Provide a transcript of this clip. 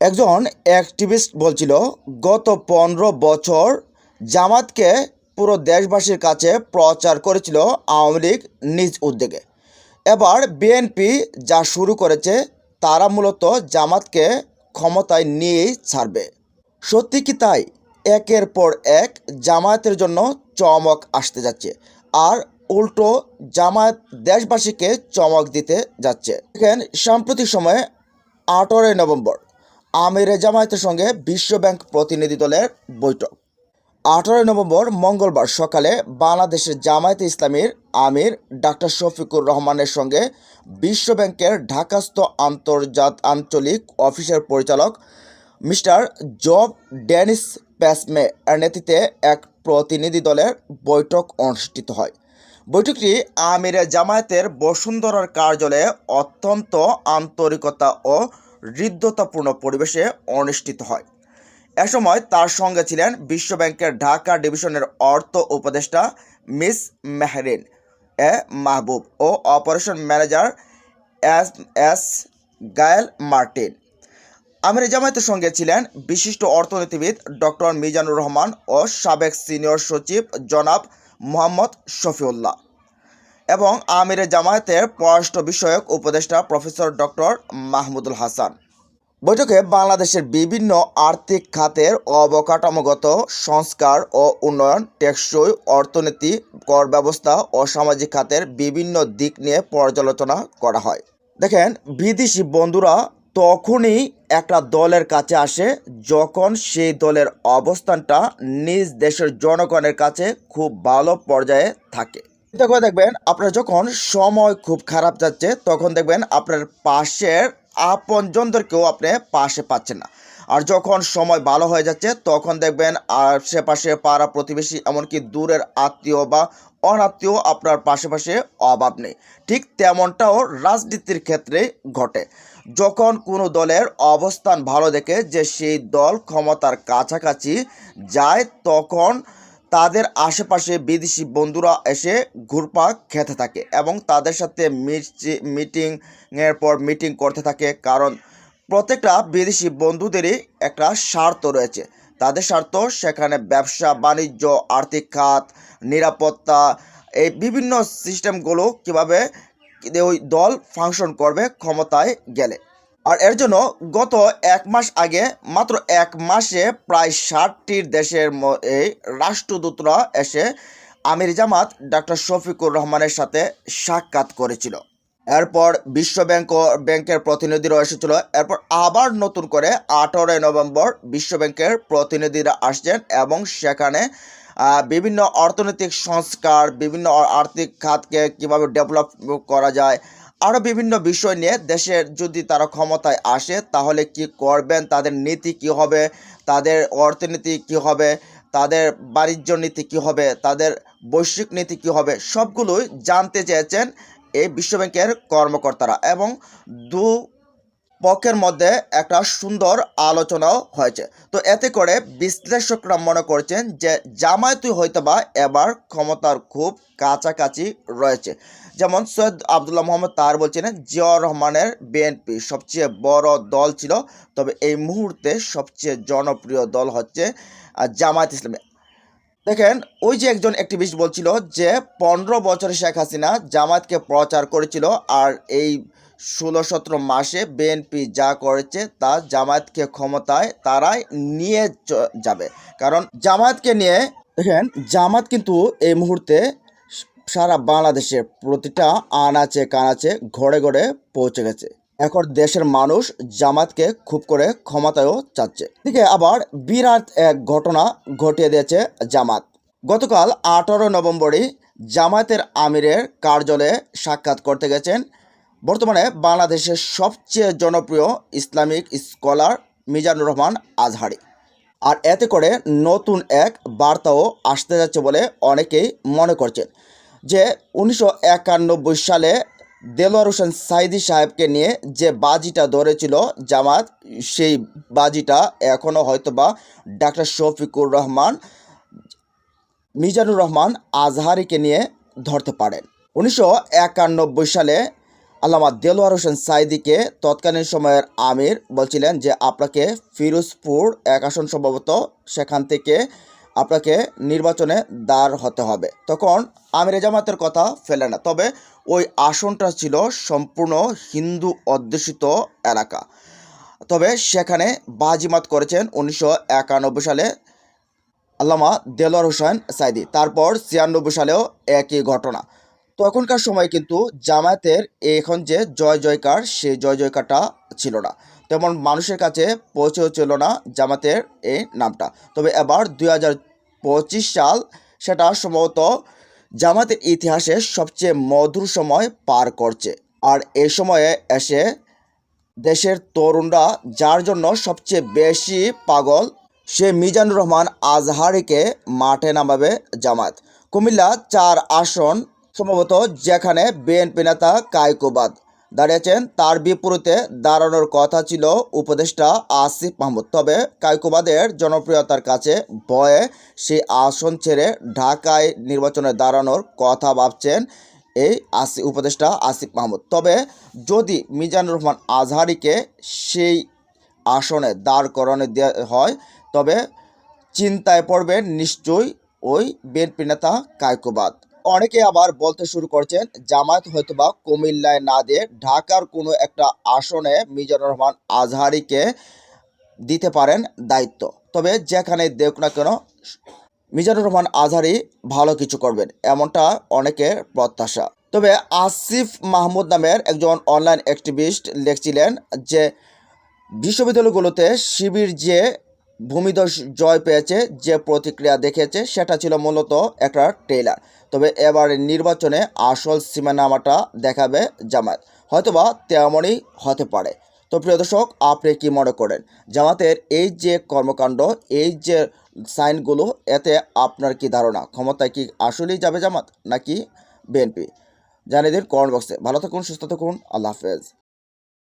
একজন অ্যাক্টিভিস্ট বলছিল, গত পনেরো বছর জামাতকে পুরো দেশবাসীর কাছে প্রচার করেছিল আওয়ামী লীগ নিজ উদ্যোগে। এবার বিএনপি যা শুরু করেছে, তারা মূলত জামাতকে ক্ষমতায় নিয়েই ছাড়বে। সত্যি কি তাই? একের পর এক জামায়াতের জন্য চমক আসতে যাচ্ছে, আর উল্টো জামায়াত দেশবাসীকে চমক দিতে যাচ্ছে। দেখেন, সাম্প্রতিক সময়ে আঠারোই নভেম্বর আমিরে জামায়াতের সঙ্গে বিশ্বব্যাংক প্রতিনিধি দলের বৈঠক। আঠারোই নভেম্বর মঙ্গলবার সকালে বাংলাদেশের জামায়াতে ইসলামীর আমির ডাক্তার শফিকুর রহমানের সঙ্গে বিশ্বব্যাংকের ঢাকাস্থ আন্তর্জাত আঞ্চলিক অফিসের পরিচালক মিস্টার জব ডেনিস প্যাসমে নেতৃত্বে এক প্রতিনিধি দলের বৈঠক অনুষ্ঠিত হয়। বৈঠকটি আমিরে জামায়াতের বসুন্ধরার কার্যালয়ে অত্যন্ত আন্তরিকতা ও হৃদ্যতাপূর্ণ পরিবেশে অনুষ্ঠিত হয়। এ সময় তার সঙ্গে ছিলেন বিশ্বব্যাংকের ঢাকা ডিভিশনের অর্থ উপদেষ্টা মিস মেহরিন এ মাহবুব ও operation manager S S Gael Martin. আমির জামায়াতের সঙ্গে ছিলেন বিশিষ্ট অর্থনীতিবিদ ডক্টর মিজানুর রহমান ও সাবেক সিনিয়র সচিব জনাব মোহাম্মদ শফিউল্লাহ। এবং আমিরে জামায়াতের পররাষ্ট্র বিষয়ক উপদেষ্টা প্রফেসর ডক্টর মাহমুদুল হাসান। বৈঠকে বাংলাদেশের বিভিন্ন আর্থিক খাতের অবকাঠামোগত সংস্কার ও উন্নয়ন, টেকসই অর্থনীতি, কর ব্যবস্থা ও সামাজিক খাতের বিভিন্ন দিক নিয়ে পর্যালোচনা করা হয়। দেখেন, বিদেশি বন্ধুরা তখনই একটা দলের কাছে আসে, যখন সেই দলের অবস্থানটা নিজ দেশের জনগণের কাছে খুব ভালো পর্যায়ে থাকে। করে দেখবেন, আপনার যখন সময় খুব খারাপ যাচ্ছে, তখন দেখবেন আপনার পাশের আপনজনদেরকেও আপনি পাশে পাচ্ছেন না। আর যখন সময় ভালো হয়ে যাচ্ছে, তখন দেখবেন আশেপাশে পাড়া প্রতিবেশী, এমনকি দূরের আত্মীয় বা অনাত্মীয় আপনার পাশে অভাব নেই। ঠিক তেমনটাও রাজনীতির ক্ষেত্রে ঘটে। যখন কোনো দলের অবস্থান ভালো দেখে যে সেই দল ক্ষমতার কাছাকাছি যায়, তখন তাদের আশেপাশে বিদেশি বন্ধুরা এসে ঘুরপাক খেতে থাকে এবং তাদের সাথে মিটিংয়ের পর মিটিং করতে থাকে। কারণ প্রত্যেকটা বিদেশি বন্ধুদেরই একটা স্বার্থ রয়েছে। তাদের স্বার্থ সেখানে ব্যবসা, বাণিজ্য, আর্থিক খাত, নিরাপত্তা, এই বিভিন্ন সিস্টেমগুলো কীভাবে ওই দল ফাংশন করবে, ক্ষমতায় গেলে। আর এর জন্য গত এক মাস আগে, মাত্র এক মাসে প্রায় ষাটটির দেশের এই রাষ্ট্রদূতরা এসে আমির জামাত ডাক্তার শফিকুর রহমানের সাথে সাক্ষাৎ করেছিল। এরপর বিশ্ব ব্যাংক ব্যাংকের প্রতিনিধিরা এসেছিল। এরপর আবার নতুন করে আঠারোই নভেম্বর বিশ্ব ব্যাংকের প্রতিনিধিরা আসছেন এবং সেখানে বিভিন্ন অর্থনৈতিক সংস্কার, বিভিন্ন আর্থিক খাতকে কীভাবে ডেভেলপ করা যায় আরও বিভিন্ন বিষয় নিয়ে দেশের যদি তারা ক্ষমতায় আসে, তাহলে কি করবেন? তাদের নীতি কি হবে? তাদের অর্থনীতি কি হবে? তাদের বাণিজ্য নীতি কি হবে? তাদের বৈশ্বিক নীতি কি হবে? সবগুলোই জানতে চেয়েছেন এই বিশ্বব্যাংকের কর্মকর্তারা এবং দু পক্ষের মধ্যে একটা সুন্দর আলোচনাও হয়েছে। তো এতে করে বিশ্লেষকরা মনে করছেন যে জামায়াতই হয়তো বা এবার ক্ষমতার খুব কাছাকাছি রয়েছে। যেমন সৈয়দ আবদুল্লাহ মোহাম্মদ তার বলছিলেন, জিয়াউর রহমানের বিএনপি সবচেয়ে বড় দল ছিল, তবে এই মুহূর্তে সবচেয়ে জনপ্রিয় দল হচ্ছে জামায়াত ইসলামী। দেখেন, ওই যে একজন অ্যাক্টিভিস্ট বলছিল যে, পনেরো বছরে শেখ হাসিনা জামায়াতকে প্রচার করেছিল আর এই ষোলো সতেরো মাসে বিএনপি যা করেছে তা জামায়াতকে ক্ষমতায় তারাই নিয়ে যাবে। কারণ জামায়াতকে নিয়ে, দেখেন জামাত কিন্তু এই মুহূর্তে সারা বাংলাদেশের প্রতিটা আনাচে কানাচে ঘরে ঘরে পৌঁছে গেছে। এখন দেশের মানুষ জামাতকে খুব করে ক্ষমতায়ও চাচ্ছে। এদিকে আবার বিরাট এক ঘটনা ঘটিয়ে দিয়েছে জামাত গতকাল আঠারো নভেম্বরই জামায়াতের আমিরের কার্যালয়ে সাক্ষাৎ করতে গেছেন বর্তমানে বাংলাদেশের সবচেয়ে জনপ্রিয় ইসলামিক স্কলার মিজানুর রহমান আজহারি। আর এতে করে নতুন এক বার্তাও আসতে যাচ্ছে বলে অনেকেই মনে করছেন যে উনিশশো একানব্বই সালে দেলোয়ার হোসেন সাইদি সাহেবকে নিয়ে যে বাজিটা ধরেছিল জামাত, সেই বাজিটা এখনও হয়তোবা ডাক্তার শফিকুর রহমান, মিজানুর রহমান আজহারিকে নিয়ে ধরতে পারেন। উনিশশো একানব্বই সালে আল্লামা দেলোয়ার হোসেন সাইদিকে তৎকালীন সময়ের আমির বলছিলেন যে, আপনাকে ফিরোজপুর এক আসন সম্ভবত সেখান থেকে আপনাকে নির্বাচনে দাঁড় হতে হবে। তখন আমির জামাতের কথা ফেলে না। তবে ওই আসনটা ছিল সম্পূর্ণ হিন্দু অধ্যুষিত এলাকা। তবে সেখানে বাজিমাত করেছেন উনিশশো একানব্বই সালে আল্লামা দেলোয়ার হোসেন সাইদি। তারপর ছিয়ানব্বই সালেও একই ঘটনা। তখনকার সময় কিন্তু জামায়াতের এখন যে জয় জয়কার, সেই জয় জয়কারটা ছিল না। তেমন মানুষের কাছে পৌঁছেও ছিল না জামাতের এই নামটা। তবে এবার দুই হাজার পঁচিশ সাল সেটা সম্ভবত জামাতের ইতিহাসে সবচেয়ে মধুর সময় পার করছে। আর এ সময়ে এসে দেশের তরুণরা যার জন্য সবচেয়ে বেশি পাগল, সে মিজানুর রহমান আজহারিকে মাঠে নামাবে জামাত কুমিল্লা চার আসন সম্ভবত যেখানে বিএনপি নেতা কায়কোবাদ দাঁড়িয়েছেন, তার বিপরীতে দাঁড়ানোর কথা ছিল উপদেষ্টা আসিফ মাহমুদ। তবে কায়কোবাদের জনপ্রিয়তার কাছে ভয়ে সেই আসন ছেড়ে ঢাকায় নির্বাচনে দাঁড়ানোর কথা ভাবছেন এই আসি, উপদেষ্টা আসিফ মাহমুদ। তবে যদি মিজানুর রহমান আজহারিকে সেই আসনে দাঁড় করানো দেওয়া হয়, তবে চিন্তায় পড়বেন নিশ্চয়ই ওই বিএনপি নেতা কায়কোবাদ অনেকে আবার বলতে শুরু করছেন, জামায়াত হয়তোবা কুমিল্লায় না দিয়ে ঢাকার কোনো একটা আসনে মিজানুর রহমান আজহারিকে দিতে পারেন দায়িত্ব। তবে যেখানে দেখ না কেন, মিজানুর রহমান আজহারি ভালো কিছু করবেন, এমনটা অনেকের প্রত্যাশা। তবে আসিফ মাহমুদ নামের একজন অনলাইন অ্যাক্টিভিস্ট লিখছিলেন যে, বিশ্ববিদ্যালয়গুলোতে শিবির যে ভূমিধস জয় পেয়েছে, যে প্রতিক্রিয়া দেখেছে সেটা ছিল মূলত একটা ট্রেলার তবে এবার নির্বাচনে আসল সীমানামাটা দেখাবে জামায়াত। হয়তোবা তেমনই হতে পারে। তো প্রিয় দর্শক, আপনি কি মনে করেন? জামাতের এই যে কর্মকাণ্ড, এই যে সাইনগুলো, এতে আপনার কি ধারণা? ক্ষমতায় কি আসলেই যাবে জামাত, নাকি বিএনপি? জানিয়ে দিন কমেন্ট বক্সে। ভালো থাকুন, সুস্থ থাকুন, আল্লাহ হাফেজ।